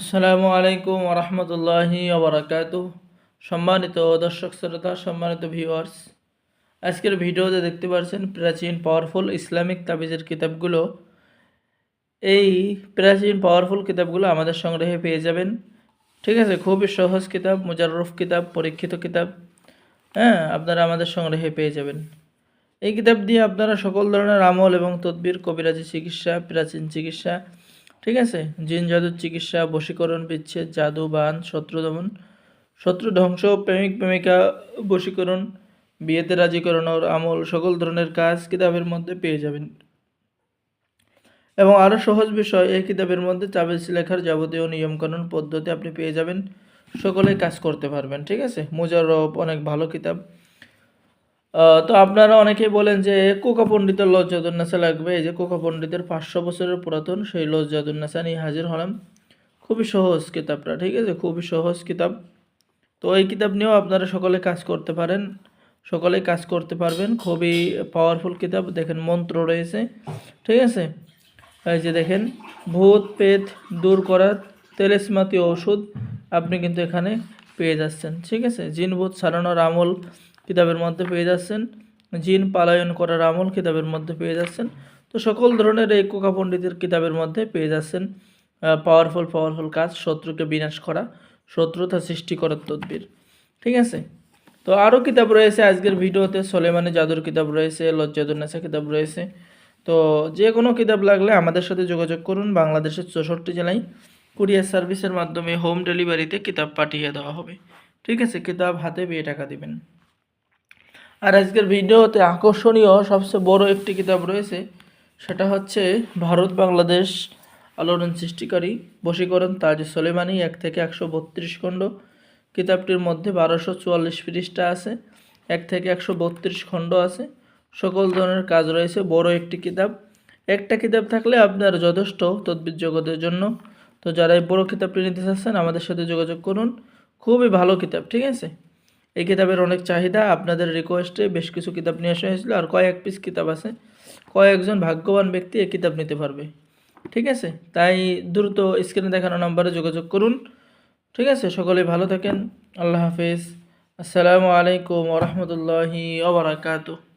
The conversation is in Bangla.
আসসালামু আলাইকুম ওরহমতুল্লাহি ওবরাকাত সম্মানিত দর্শক শ্রোতা, সম্মানিত ভিউয়ার্স আজকের ভিডিওতে দেখতে পাচ্ছেন প্রাচীন পাওয়ারফুল ইসলামিক তাবিজের কিতাবগুলো। এই প্রাচীন পাওয়ারফুল কিতাবগুলো আমাদের সংগ্রহে পেয়ে যাবেন। ঠিক আছে, খুবই সহজ কিতাব, মুজাররফ কিতাব, পরীক্ষিত কিতাব হ্যাঁ আপনারা আমাদের সংগ্রহে পেয়ে যাবেন। এই কিতাব দিয়ে আপনারা সকল ধরনের আমল এবং তদবির, কবিরাজি চিকিৎসা, প্রাচীন চিকিৎসা ঠিক আছে? জিন জাদুর চিকিৎসা, বশীকরণ, বিচ্ছেদ, জাদু, বান, শত্রু, দমন। শত্রু, ধ্বংস, প্রেমিক, প্রেমিকা, বশীকরণ, বিয়েতে রাজি করানোর আমল, সকল ধরনের কাজ কিতাবের মধ্যে পেয়ে যাবেন। এবং আরও সহজ বিষয়, এই কিতাবের মধ্যে চাবেজ লেখার যাবতীয় নিয়মকানুন, পদ্ধতি আপনি পেয়ে যাবেন। সকলে কাজ করতে পারবেন, ঠিক আছে? মুজাররব অনেক ভালো কিতাব। তো আপনারা অনেকেই বলেন যে কোকা পণ্ডিতের লজ্জাদুন্নেসা লাগবে। এই যে কোকা পণ্ডিতের পাঁচশো বছরের পুরাতন সেই লজ্জাদুন্নেসা নিয়ে হাজির হলাম। খুবই সহজ কিতাবটা, ঠিক আছে? খুবই সহজ কিতাব। তো এই কিতাব নিয়েও আপনারা সকলে কাজ করতে পারেন। সকলে কাজ করতে পারবেন। খুবই পাওয়ারফুল কিতাব। দেখেন, মন্ত্র রয়েছে, ঠিক আছে? এই যে দেখেন, ভূত পেত দূর করার তেলেসমাতি ওষুধ আপনি কিন্তু এখানে পেয়ে যাচ্ছেন, ঠিক আছে? জিন ভূত সারানোর আমল কিতাবের মধ্যে পেয়ে যাচ্ছেন। জিন পালায়ন করার আমল কিতাবের মধ্যে পেয়ে যাচ্ছেন। তো সকল ধরনের এই কোকা পণ্ডিতের কিতাবের মধ্যে পেয়ে যাচ্ছেন পাওয়ারফুল পাওয়ারফুল কাজ, শত্রুকে বিনাশ করা, শত্রুতা সৃষ্টি করার তদবির। ঠিক আছে? তো আরও কিতাব রয়েছে আজকের ভিডিওতে, সোলেমানি জাদুর কিতাব রয়েছে লজ্জাদুন্নেসা কিতাব রয়েছে। তো যে কোনো কিতাব লাগলে আমাদের সাথে যোগাযোগ করুন, বাংলাদেশের চৌষট্টি জেলায় কুরিয়ার সার্ভিসের মাধ্যমে হোম ডেলিভারিতে কিতাব পাঠিয়ে দেওয়া হবে। ঠিক আছে? কিতাব হাতে পেয়ে টাকা দিবেন। আর আজকের ভিডিওতে আকর্ষণীয় সবচেয়ে বড় একটি কিতাব রয়েছে, সেটা হচ্ছে ভারত বাংলাদেশ আলোড়ন সৃষ্টিকারী বশীকরণ তাজ সোলেমানি এক থেকে একশো বত্রিশ খণ্ড। কিতাবটির মধ্যে বারোশো চুয়াল্লিশ পৃষ্ঠা আছে, এক থেকে একশো বত্রিশ খণ্ড আছে। সকল ধরনের কাজ রয়েছে, বড় একটি কিতাব। একটা কিতাব থাকলে আপনার যথেষ্ট তদ্বির জগতের জন্য। তো যারা এই বড় কিতাবটি নিতে চাচ্ছেন, আমাদের সাথে যোগাযোগ করুন। খুবই ভালো কিতাব, ঠিক আছে? এই কিতাবের অনেক চাহিদা, আপনাদের রিকোয়েস্টে বেশ কিছু কিতাব নিয়ে আসা হয়েছিল আর কয়েক পিস কিতাব আছে। কয়েকজন ভাগ্যবান ব্যক্তি এই কিতাব নিতে পারবে। ঠিক আছে? তাই দ্রুত স্ক্রিনে দেখানো নম্বরে যোগাযোগ করুন। ঠিক আছে? সকলে ভালো থাকেন। আল্লাহ হাফিজ। আসসালামু আলাইকুম ওরহমতুল্লাহি ওবরাকাতুহ